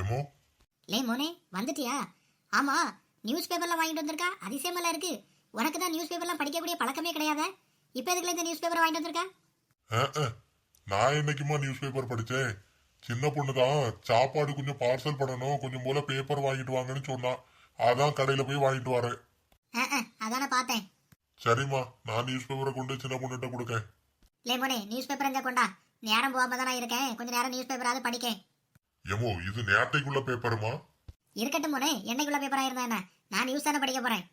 எமோ லே மோனே வந்துட்டியா? ஆமா நியூஸ் பேப்பர்லாம் வாங்கிட்டு வந்திருக்கா? அதிசயமெல்லாம் இருக்கு. உனக்கு தான் நியூஸ் பேப்பர்லாம் படிக்கக்கூடிய பழக்கமே கிடையாதே? இப்போ எதுக்குல இந்த நியூஸ் பேப்பர் வாங்கிட்டு வந்திருக்கா. நான் என்னைக்குமா நியூஸ் பேப்பர் படிச்சேன்? சின்ன பொண்ணு தான் சாப்பாடு கொஞ்சம் பார்சல் பண்ணணும் கொஞ்சம் போல பேப்பர் வாங்கிட்டு வாங்கன்னு சொன்னா. அதான் கடையில போய் வாங்கிட்டு வரேன். அதானே பார்த்தேன். சரிம்மா நான் நியூஸ் பேப்பரை கொண்டு சின்ன பொண்ணுகிட்ட கொடுக்கேன். லே மோனே நியூஸ் பேப்பர் எங்க கொண்டா? நேரம் போகாம தான் நான் இருக்கேன். கொஞ்ச நேரம் நியூஸ் பேப்பராவது படிக்கேன். எமோ இது நேட்டைக்குள்ள பேப்பருமா? இருக்கட்டும் மோனே என்னைக்குள்ள பேப்பரா இருந்தா என்ன? நான் நியூஸ் தானே படிக்க போறேன்.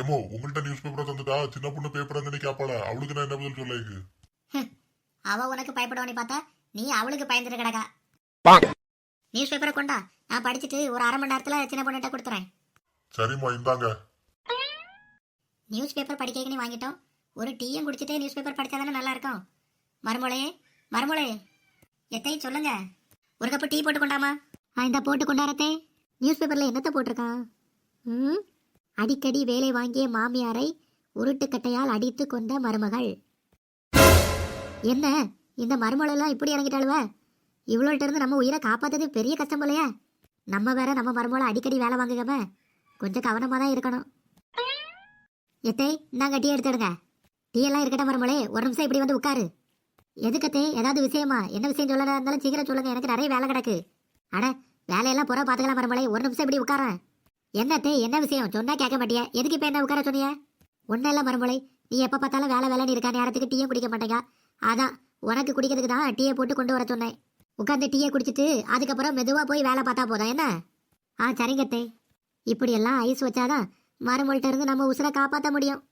எமோ உங்கள்கிட்ட நியூஸ் பேப்பரை தந்துட்டா சின்ன பொண்ணு பேப்பர் அங்கே கேப்பாள அவளுக்கு நான் என்ன பதில் சொல்லிக்கு அவ உனக்கு பயப்படுவானே பார்த்தா நீ அவளுக்கு பயந்துட்டு கிடக்கா. நியூஸ் பேப்பரை கொண்டா நான் படிச்சுட்டு ஒரு அரை மணி நேரத்துல சின்ன பொண்ணுகிட்ட கொடுத்துறேன். சரிம்மா இந்தாங்க. நியூஸ் பேப்பர் படிக்கன்னு வாங்கிட்டோம். ஒரு டீயும் குடிச்சிட்டே நியூஸ் பேப்பர் படிச்சா தானே நல்லா இருக்கும். மருமோளே மருமோளே. எத்தை சொல்லுங்க. ஒரு கப்பு டீ போட்டு கொண்டாமா? ஆ இந்த போட்டு கொண்டாரத்தே. நியூஸ் பேப்பர்ல என்னத்த போட்டிருக்கான்? ம்? அடிக்கடி வேலை வாங்கிய மாமியாரை உருட்டுக்கட்டையால் அடித்து கொண்ட மருமகள். என்ன? இந்த மருமகளெல்லாம் இப்படி இறங்கிட்டாளுவ? இவ்வளோட்ட இருந்து நம்ம உயிரை காப்பாத்தது பெரிய கஷ்டம் போலையா. நம்ம வேற நம்ம மருமகளை அடிக்கடி வேலை வாங்குகம கொஞ்சம் கவனமாக தான் இருக்கணும். எத்தே இந்தாங்க டீ எடுத்துடுங்க டீ எல்லாம் இருக்கட்டும் மருமலே ஒரு நிமிஷம் இப்படி வந்து உட்காரு. எதுக்கத்தே? ஏதாவது விஷயமா? என்ன விஷயம் சொல்லறதா இருந்தாலும் சீக்கிரம் சொல்லுங்க. எனக்கு நிறைய வேலை கிடக்கு. அட வேலையெல்லாம் புறா பாத்துக்கலாம் மருமலே ஒரு நிமிஷம் இப்படி உட்காரேன் என்னத்தே என்ன விஷயம்? சொன்னா கேட்க மாட்டியா? எதுக்கு இப்ப என்ன உட்கார சொன்னிய? ஒன்னும் இல்லை மருமலை நீ எப்ப பார்த்தாலும் வேலை வேலைன்னு இருக்கா? நேரத்துக்கு டீயும் குடிக்க மாட்டேங்க. அதான் உனக்கு குடிக்கிறதுக்கு தான் டீயை போட்டு கொண்டு வர சொன்னேன். உட்காந்து டீயை குடிச்சிட்டு அதுக்கப்புறம் மெதுவா போய் வேலை பார்த்தா போதும். என்ன? ஆ சரிங்கத்தே. இப்படியெல்லாம் ஐஸ் வச்சாதான் மருமகள்கிட்ட இருந்து நம்ம உசுரை காப்பாற்ற முடியும்.